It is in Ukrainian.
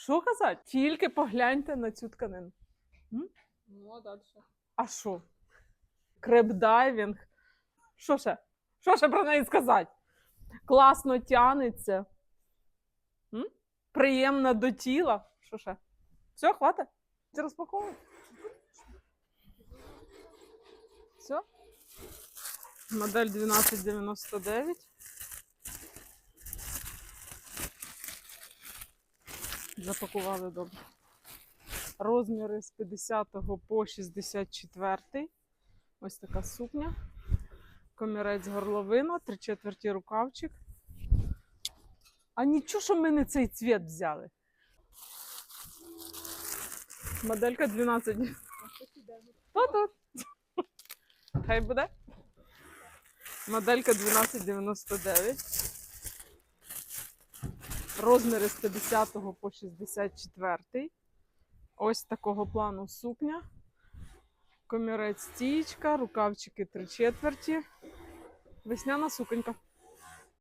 Що казати? Тільки погляньте на цю тканину. Ну, а далі. А що? Креп-дайвінг. Що ще? Що ще про неї сказати? Класно тянеться. М? Приємна до тіла. Що ще? Все, хватить? Ти розпаковуй. Все? Модель 1299. Запакували добре. Розміри з 50 по 64. Ось така сукня. Комірець горловина, три четверті рукавчик. А нічого, що ми не цей цвіт взяли. Моделька 12. Тут. Хай буде. Моделька 1299. Розміри з 50 по 64. Ось такого плану сукня. Комірець стічка, рукавчики три четверті. Весняна суконька.